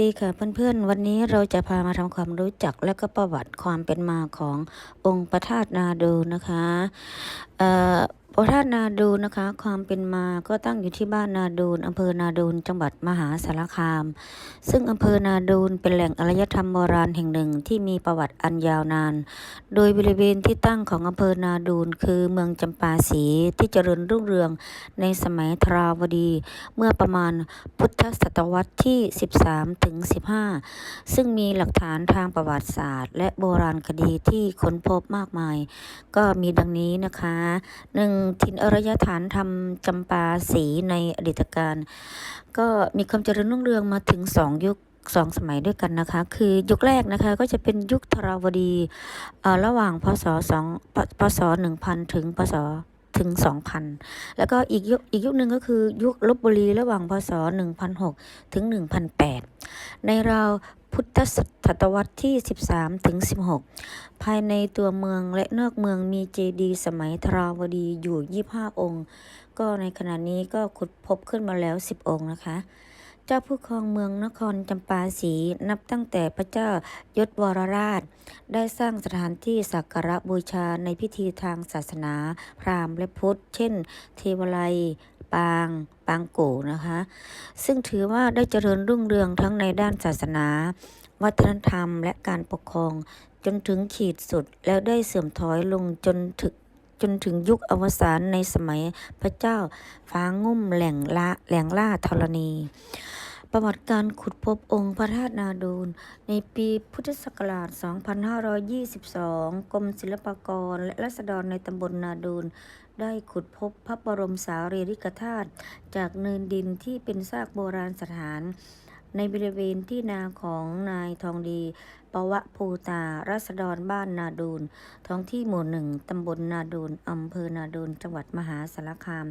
ดีค่ะเพื่อนๆ วันนี้เราจะพามาทำความรู้จักและก็ประวัติความเป็นมาขององค์พระธาตุนาดูนะคะเอ่อ พระธาตุนาดูนะคะ ความเป็นมาก็ตั้งอยู่ที่บ้านนาดูนอำเภอนาดูนจังหวัดมหาสารคาม ซึ่งอำเภอนาดูนเป็นแหล่งอารยธรรมโบราณแห่งหนึ่งที่มีประวัติอันยาวนาน โดยบริเวณที่ตั้งของอำเภอนาดูนคือเมืองจำปาสีที่เจริญรุ่งเรืองในสมัยทราวดี เมื่อประมาณพุทธศตวรรษที่ 13ถึง15 ซึ่งมีหลักฐานทางประวัติศาสตร์ และโบราณคดีที่ค้นพบมากมาย ก็มีดังนี้นะคะหนึ่งถิ่นอารยฐานทำจำปาสีในอดีตการ ก็มีความเจริญรุ่งเรืองมาถึงสองยุคสองสมัยด้วยกันนะคะ คือยุคแรกนะคะก็จะเป็นยุคทราวดีอ่อระหว่างพศสองพศหนึ่งพันถึงพศ ถึง 2,000 แล้วก็อีกยุคอีกยุคหนึ่งก็คือยุคลบบุรีระหว่างพศ 1,006 ถึงหนึ่งพันแปดในราวพุทธศตวรรษที่ 13 ถึง 16 ภายในตัวเมืองและนอกเมืองมีเจดีย์สมัยทราวดีอยู่ 25 องค์ ก็ในขณะนี้ก็ขุดพบขึ้นมาแล้ว 10 องค์นะคะ เจ้าผู้ครองเมืองนครจำปาสีนับตั้งแต่พระเจ้ายศวรราช ได้สร้างสถานที่สักการะบูชาในพิธีทางศาสนา พราหมณ์และพุทธ เช่น เทวไลปางปางโกนะคะ ซึ่งถือว่าได้เจริญรุ่งเรืองทั้งในด้านศาสนา วัฒนธรรมและการปกครองจนถึงขีดสุดแล้วได้เสื่อมถอยลงจนถึง จนถึงยุคอวสานในสมัยพระเจ้าฟ้างุ่มแหล่งละแหล่งล่าธรณี ประวัติการขุดพบองค์พระธาตุนาดูนในปีพุทธศักราช 2522 กรมศิลปากรและรัษฎรในตำบลนาดูนได้ขุดพบพระบรมสารีริกธาตุจากเนินดินที่เป็นซากโบราณสถาน ในบริเวณที่นาของนายทองดีปวะภูตารัศดรบ้านนาดูน ท้องที่หมู่หนึ่งตำบลนาดูนอำเภอนาดูนจังหวัดมหาสารคาม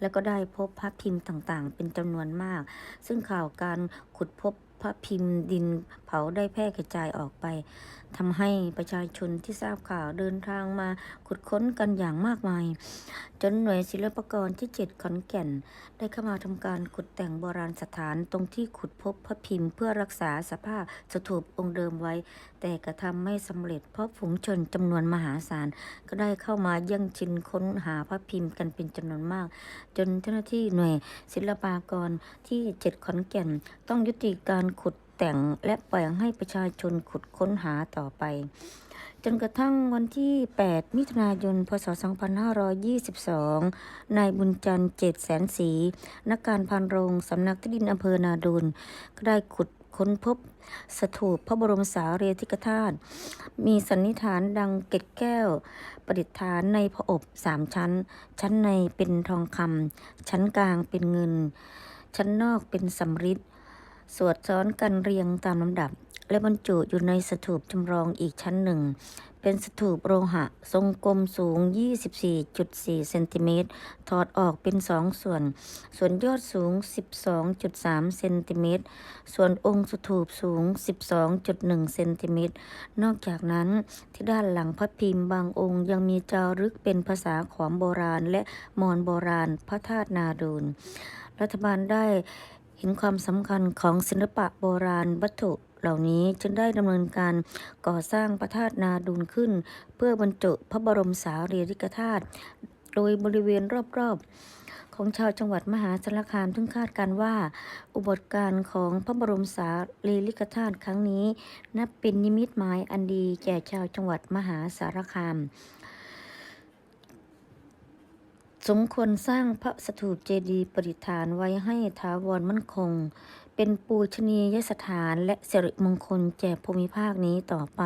แล้วก็ได้พบพระพิมพ์ต่างๆ เป็นจำนวนมาก ซึ่งข่าวการขุดพบพระพิมพ์ดินเผาได้แพร่กระจายออกไป ทำให้ประชาชนที่ทราบข่าวเดินทางมาขุดค้นกันอย่างมากมาย จนหน่วยศิลปากรที่ 7 ขอนแก่น ได้เข้ามาทำการขุดแต่งโบราณสถานตรงที่ขุดพบพระพิมพ์เพื่อรักษาสภาพสถูปองค์เดิมไว้ แต่กระทำไม่สำเร็จเพราะฝูงชนจำนวนมหาศาล ก็ได้เข้ามายั่งชินค้นหาพระพิมพ์กันเป็นจำนวนมาก จนเจ้าหน้าที่หน่วยศิลปากรที่ 7 ขอนแก่นต้องยุติการขุด แต่งและปล่อยให้ประชาชนขุดค้นหาต่อไป จนกระทั่งวันที่ 8 มิถุนายน พศ 2522 นายบุญจันทร์เจตแสนศรีนักการพันโรงสำนักที่ดินอำเภอนาดูนก็ได้ขุดค้นพบสถูปพระบรมสารีริกธาตุ มีสันนิษฐานดังเกล็ดแก้ว ประดิษฐานในพระอบสามชั้น ชั้นในเป็นทองคำชั้นกลางเป็นเงิน ชั้นนอกเป็นสำริด สวดซ้อนกันเรียงตามลำดับ และบรรจุอยู่ในสถูปจำลองอีกชั้นหนึ่ง เป็นสถูปโลหะ ทรงกลมสูง 24.4 เซนติเมตร ถอดออกเป็นสองส่วน ส่วนยอดสูง 12.3 เซนติเมตร ส่วนองค์สถูปสูง 12.1 เซนติเมตร นอกจากนั้นที่ด้านหลังพระพิมพ์บางองค์ยังมีจารึกเป็นภาษาขอมโบราณและมอญโบราณพระธาตุนาดูนรัฐบาลได้ เห็นความสำคัญของศิลปะโบราณวัตถุเหล่านี้จึงได้ดำเนินการก่อสร้างพระธาตุนาดูนขึ้น เพื่อบรรจุพระบรมสารีริกธาตุโดยบริเวณรอบๆ ของชาวจังหวัดมหาสารคามถึงคาดการว่า อุบัติการของพระบรมสารีริกธาตุครั้งนี้ นับเป็นนิมิตหมายอันดีแก่ชาวจังหวัดมหาสารคาม สมควรสร้างพระสถูปเจดีย์ประดิษฐานไว้ให้ถาวรมั่นคง เป็นปูชนียสถานและสิริมงคลแก่ภูมิภาคนี้ต่อไป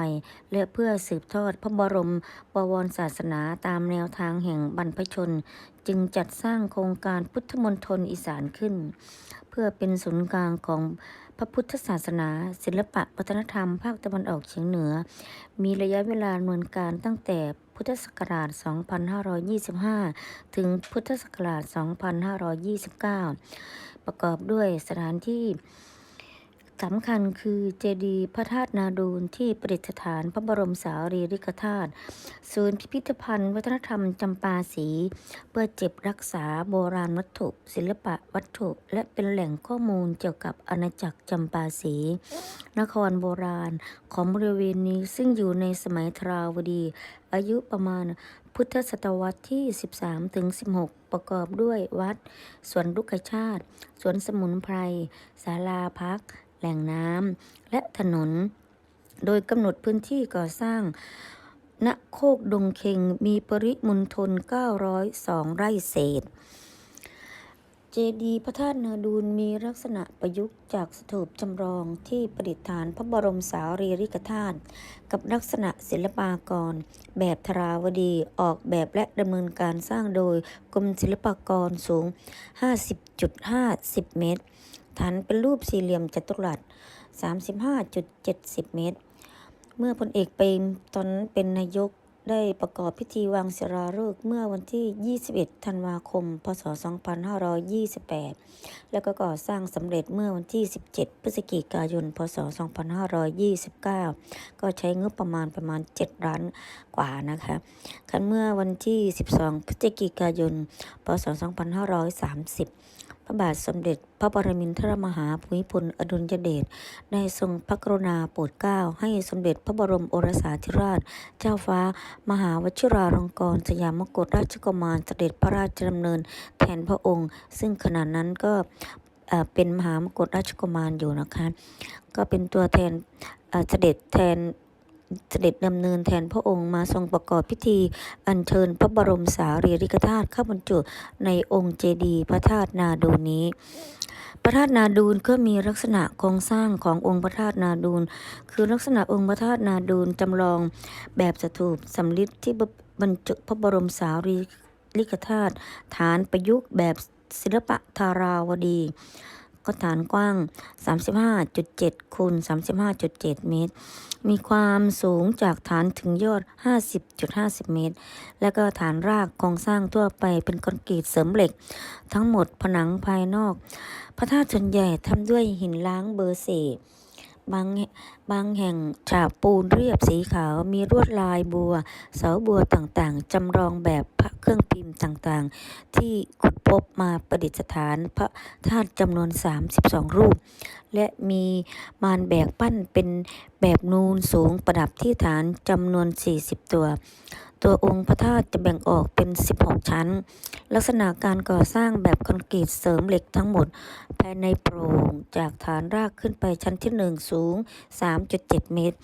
และเพื่อสืบทอดพระบรมบวรศาสนาตามแนวทางแห่งบรรพชน จึงจัดสร้างโครงการพุทธมณฑลอีสานขึ้น เพื่อเป็นศูนย์กลางของพระพุทธศาสนา ศิลปะวัฒนธรรมภาคตะวันออกเฉียงเหนือ มีระยะเวลาดำเนินการตั้งแต่ พุทธศักราช 2525 ถึงพุทธศักราช 2529 ประกอบด้วยสถานที่ สำคัญคือเจดีย์พระธาตุนาดูนที่ประดิษฐานพระบรมสารีริกธาตุศูนย์พิพิธภัณฑ์ วัฒนธรรมจำปาสี เพื่อเจ็บรักษาโบราณวัตถุ ศิลปะวัตถุ และเป็นแหล่งข้อมูลเกี่ยวกับอาณาจักรจำปาสี นครโบราณของบริเวณนี้ซึ่งอยู่ในสมัยทราวดี อายุประมาณพุทธศตวรรษที่ 13ถึง16 ประกอบด้วยวัด สวนรุกชาติ สวนสมุนไพรศาลาพัก แหล่งน้ำและถนน โดยกำหนดพื้นที่ก่อสร้าง ณโคกดงเคงมีปริมณฑล902 ไร่เศษ เจดีย์พระธาตุนาดูลมีลักษณะประยุกต์จากสถูปจำลองที่ประดิษฐานพระบรมสารีริกธาตุกับลักษณะศิลปากร แบบธราวดีออกแบบและดำเนินการสร้างโดยกรมศิลปากรสูง 50.50 เมตร ฐานเป็นรูปสี่เหลี่ยมจัตุรัส 35.70 เมตร เมื่อพลเอกเปรมตอนเป็นนายกได้ประกอบพิธีวางศิลาฤกษ์เมื่อวันที่ 21 ธันวาคม พศ 2528 แล้วก็ก่อสร้างสำเร็จเมื่อวันที่ 17 พฤศจิกายน พศ 2529 ก็ใช้งบประมาณประมาณ 7 ล้านกว่านะคะ คันเมื่อวันที่ 12 พฤศจิกายน พศ 2530 พระบาทสมเด็จ พระปรมินทรมหาภูมิพลอดุลยเดชได้ทรงพระกรุณาโปรดเกล้าให้สมเด็จพระบรมโอรสาธิราช เจ้าฟ้า มหาวชิราลงกรณ์สยามกุฎราชกุมารเสด็จพระราชดำเนินแทนพระองค์ ซึ่งขณะนั้นก็เป็นมหามกุฎราชกุมารอยู่นะคะ ก็เป็นตัวแทนเสด็จแทน เสด็จดำเนินแทนพระองค์มาทรงประกอบพิธีอัญเชิญพระบรมสารีริกธาตุเข้าบรรจุในองค์เจดีย์พระธาตุนาดูนนี้ พระธาตุนาดูนก็มีลักษณะโครงสร้างขององค์พระธาตุนาดูนคือลักษณะองค์พระธาตุนาดูนจำลองแบบสถูปสำริดที่บรรจุพระบรมสารีริกธาตุฐานประยุกต์แบบศิลปะธาราวดีก็ฐานกว้าง 35.7คูณ35.7 เมตร มีความสูงจากฐานถึงยอด 50.50 เมตร และก็ฐานรากโครงสร้างทั่วไปเป็นคอนกรีตเสริมเหล็ก ทั้งหมดผนังภายนอก พระธาตุส่วนใหญ่ทำด้วยหินล้างเบอร์เซ บางแห่งบางแห่งฉาบปูนเรียบสีขาวมีลวดลายบัว เสาบัวต่างๆ จำลองแบบพระเครื่องพิมพ์ต่างๆ ที่ขุดพบมาประดิษฐานพระธาตุจำนวน 32 รูป และมีมารแบกปั้นเป็นแบบนูนสูงประดับที่ฐานจำนวน 40 ตัว ตัวองค์พระธาตุจะแบ่งออกเป็น 16 ชั้น ลักษณะการก่อสร้างแบบคอนกรีตเสริมเหล็กทั้งหมด ภายในโปร่งจากฐานรากขึ้นไปชั้นที่ 1 สูง 3.7 เมตร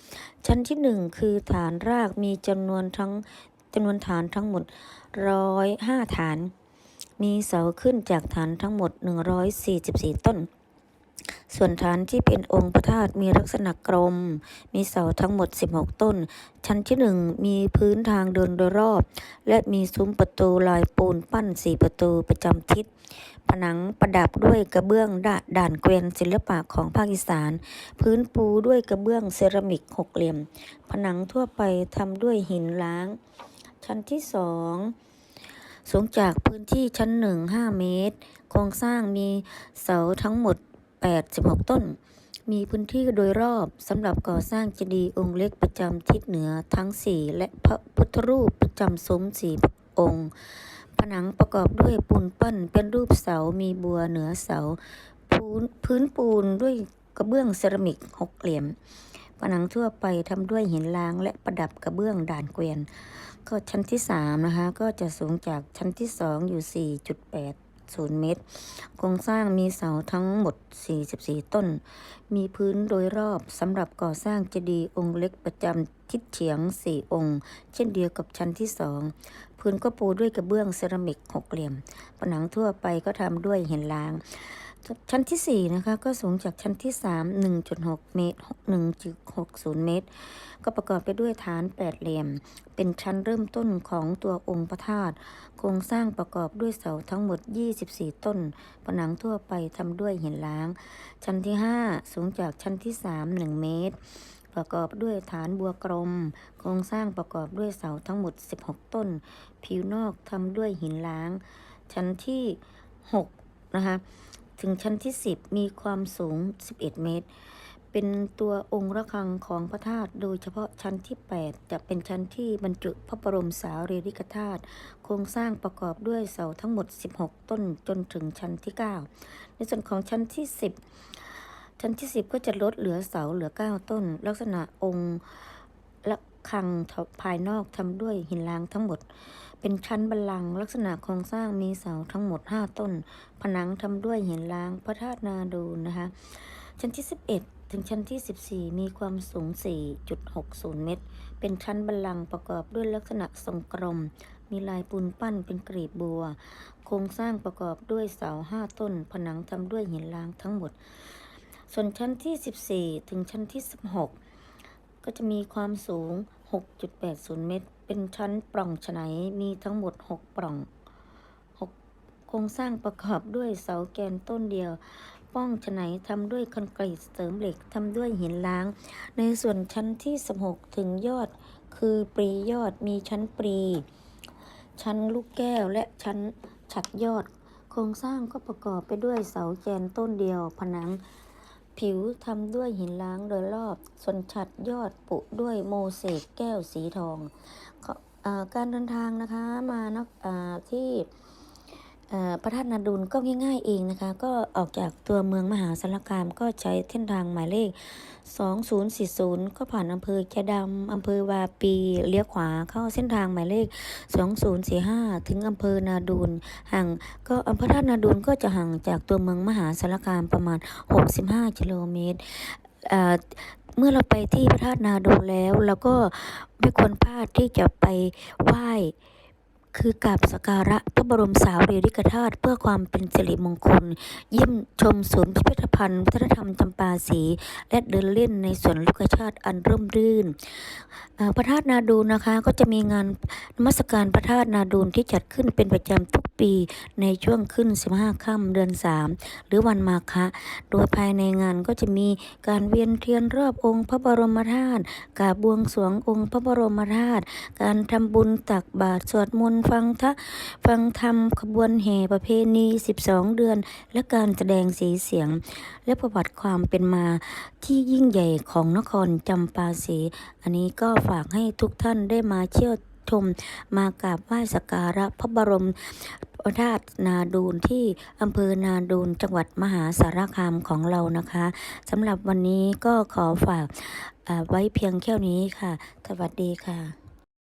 ชั้นที่ 1 คือฐานรากมีจำนวนทั้งจำนวนฐานทั้งหมด 105 ฐาน มีเสาขึ้นจากฐานทั้งหมด 144 ต้น ส่วนฐานที่เป็นองค์พระธาตุมีลักษณะกลม มีเสาทั้งหมด 16 ต้น ชั้นที่1มีพื้นทางเดินโดยรอบ และมีซุ้มประตูลายปูนปั้น4ประตูประจำทิศ ผนังประดับด้วยกระเบื้องดด่านเกวียนศิลปะของภาคอีสาน พื้นปูด้วยกระเบื้องเซรามิกหกเหลี่ยม ผนังทั่วไปทำด้วยหินล้าง ชั้นที่สองสูงจากพื้นที่ชั้นหนึ่งห้าเมตร โครงสร้างมีเสาทั้งหมด 86ต้น มีพื้นที่โดยรอบสำหรับก่อสร้างเจดีย์องค์เล็กประจำทิศเหนือทั้ง 4 และพระพุทธรูปประจำซุ้มสี่องค์ ผนังประกอบด้วยปูนปั้นเป็นรูปเสา มีบัวเหนือเสา พื้นพื้นปูนด้วยกระเบื้องเซรามิกหกเหลี่ยม ผนังทั่วไปทำด้วยหินล้างและประดับกระเบื้องด่านเกวียน ก็ชั้นที่3นะคะ ก็จะสูงจากชั้นที่ 2 อยู่ 4.8 0 เมตร โครงสร้างมีเสาทั้งหมด 44 ต้น มีพื้นโดยรอบสำหรับก่อสร้างเจดีย์องค์เล็กประจำทิศเฉียง 4 องค์ เช่นเดียวกับชั้นที่ 2 พื้นก็ปูด้วยกระเบื้องเซรามิกหกเหลี่ยม ผนังทั่วไปก็ทำด้วยหินล้าง ชั้นที่ 4 นะคะ ก็สูงจากชั้นที่ 3 1.6 เมตร 1.60 เมตร ก็ประกอบไปด้วยฐานแปดเหลี่ยม เป็นชั้นเริ่มต้นของตัวองค์พระธาตุโครงสร้างประกอบด้วยเสาทั้งหมด 24 ต้น ผนังทั่วไปทำด้วยหินล้าง ชั้นที่ 5 สูงจากชั้นที่ 3 1 เมตรประกอบด้วยฐานบัวกลม โครงสร้างประกอบด้วยเสาทั้งหมด 16 ต้น ผิวนอกทำด้วยหินล้าง ชั้นที่ 6 นะคะ ถึงชั้นที่ 10 มีความสูง 11 เมตร เป็นตัวองค์ระฆังของพระธาตุโดยเฉพาะชั้นที่ 8 จะเป็นชั้นที่บรรจุพระบรมสารีริกธาตุโครงสร้างประกอบด้วยเสาทั้งหมด 16 ต้นจนถึงชั้นที่ 9 ในส่วนของชั้นที่ 10 ชั้นที่ 10 ก็จะลดเหลือเสาเหลือ 9 ต้น ลักษณะองค์ระฆังภายนอกทำด้วยหินล้างทั้งหมด เป็นชั้นบัลลังก์ลักษณะโครงสร้างมีเสาทั้งหมด 5 ต้น ผนังทำด้วยหินล้างพระธาตุนาดูนนะคะ ชั้นที่ 11 ถึงชั้นที่ 14 มีความสูง 4.60 เมตร เป็นชั้นบัลลังก์ประกอบด้วยลักษณะทรงกลม มีลายปูนปั้นเป็นกรีบบัว โครงสร้างประกอบด้วยเสา 5 ต้น ผนังทำด้วยหินล้างทั้งหมด ส่วนชั้นที่ 14 ถึงชั้นที่ 16 ก็จะมีความสูง 6.80 เมตร เป็นชั้นปล่องฉไนมีทั้งหมด 6 ปล่อง 6 โครงสร้างประกอบด้วยเสาแกนต้นเดียว ป้องฉไนทำด้วยคอนกรีตเสริมเหล็กทำด้วยหินล้าง ในส่วนชั้นที่ 16 ถึงยอด คือปรียอดมีชั้นปรี ชั้นลูกแก้วและชั้นฉัดยอด โครงสร้างก็ประกอบไปด้วยเสาแกนต้นเดียวผนัง ผิวทำด้วยหินล้างโดยรอบ ส่วนฉัดยอดปุด้วยโมเสกแก้วสีทองก็อ่าการเดินทางนะคะมานักที่ พระธาตุนาดูลก็ง่าย ๆ เองนะคะ ก็ออกจากตัวเมืองมหาสารคามก็ใช้เส้นทางหมายเลข 2040 ก็ผ่านอำเภอแกดำอำเภอวาปีเลี้ยวขวาเข้าเส้นทางหมายเลข 2045 ถึงอำเภอนาดูลห่างก็อำเภอท่าตุนาดูลก็จะห่างจากตัวเมืองมหาสารคามประมาณ 65 กิโลเมตรเอ่อเมื่อเราไปที่พระธาตุนาดูลแล้วเราก็ไม่ควรพลาดที่จะไปไหว้ คือกราบสการะพระบรมสาวรีริกธาตุเพื่อความเป็นสิริมงคล เยี่ยมชมศูนย์พิพิธภัณฑ์วัฒนธรรมจำปาสี และเดินเล่นในสวนลูกชาติอันร่มรื่น พระธาตุนาดูนะคะก็จะมีงานนมัสการพระธาตุนาดูนที่จัดขึ้นเป็นประจำทุก ปีในช่วงขึ้น 15 ค่ำเดือน 3 หรือวันมาฆะโดยภายในงานก็จะมีการเวียนเทียนรอบองค์พระบรมธาตุกราบบวงสรวงองค์พระบรมธาตุการทำบุญตักบาตรสวดมนต์ฟังทะฟังธรรมขบวนแห่ประเพณี 12 เดือน และการแสดงสีเสียง และประวัติความเป็นมาที่ยิ่งใหญ่ของนครจำปาสี อันนี้ก็ฝากให้ทุกท่านได้มาเที่ยว ชม มากราบไหว้สักการะพระบรมระธาตุนาดูนที่อำเภอนาดูนจังหวัดมหาสารคามของเรานะคะสำหรับวันนี้ก็ขอฝากไว้เพียงแค่นี้ค่ะ สวัสดีค่ะ